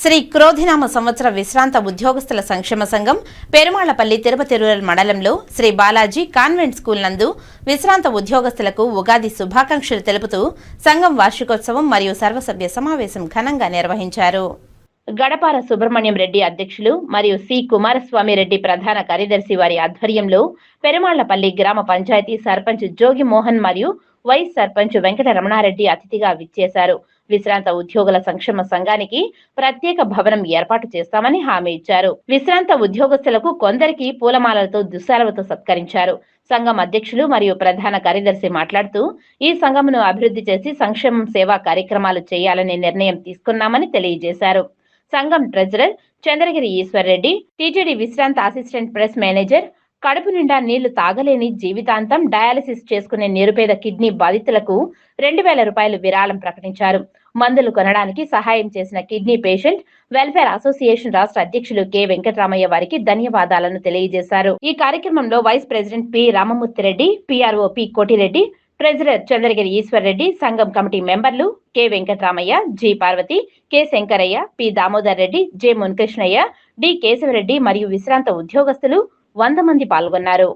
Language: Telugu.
శ్రీ క్రోధినామ సంవత్సర విశ్రాంత ఉద్యోగస్తుల సంక్షేమ సంఘం పెరుమాళ్ళపల్లి తిరుపతి రూరల్ మండలంలో శ్రీ బాలాజీ కాన్వెంట్ స్కూల్ నందు విశ్రాంత ఉద్యోగస్తులకు ఉగాది శుభాకాంక్షలు తెలుపుతూ సంఘం వార్షికోత్సవం మరియు సర్వసభ్య సమావేశం ఘనంగా నిర్వహించారు. గడపార సుబ్రహ్మణ్యం రెడ్డి అధ్యక్షులు మరియు సి. కుమారస్వామి రెడ్డి ప్రధాన కార్యదర్శి వారి ఆధ్వర్యంలో పెరుమాళ్ళపల్లి గ్రామ పంచాయతీ సర్పంచ్ జోగి మోహన్ మరియు వైస్ సర్పంచ్ వెంకట రమణారెడ్డి అతిథిగా విచ్చేశారు. విశ్రాంత ఉద్యోగుల సంక్షేమ సంఘానికి ప్రత్యేక భవనం ఏర్పాటు చేస్తామని హామీ ఇచ్చారు. విశ్రాంత ఉద్యోగస్తులకు కొందరికి పూలమాలలతో దుస్సాలతో సత్కరించారు. సంఘం అధ్యక్షులు మరియు ప్రధాన కార్యదర్శి మాట్లాడుతూ ఈ సంఘమును అభివృద్ధి చేసి సంక్షేమం సేవా కార్యక్రమాలు చేయాలనే నిర్ణయం తీసుకున్నామని తెలియజేశారు. సంఘం ట్రెజరర్ చంద్రగిరి ఈశ్వర్ రెడ్డి టీటీడీ విశ్రాంత అసిస్టెంట్ ప్రెస్ మేనేజర్ కడుపు నిండా నీళ్ళు తాగలేని జీవితాంతం డయాలసిస్ చేసుకునే నిరుపేద కిడ్నీ బాధితులకు రెండు వేల రూపాయలు విరాళం ప్రకటించారు. మందులు కొనడానికి సహాయం చేసిన కిడ్నీ పేషెంట్ వెల్ఫేర్ అసోసియేషన్ రాష్ట్ర అధ్యక్షులు కె. వెంకటరామయ్య వారికి ధన్యవాదాలను తెలియజేశారు. ఈ కార్యక్రమంలో vice president P. Ramamurthyreddy PRO P. Kotireddy treasurer Chandragiri Eswar Reddy సంఘం కమిటీ మెంబర్లు K Venkataramaiah G Parvathi K Sankaraiah P Damodar Reddy J Munkrishnaiah D Kesavareddy మరియు విశ్రాంత ఉద్యోగస్తులు వంద మంది పాల్గొన్నారు.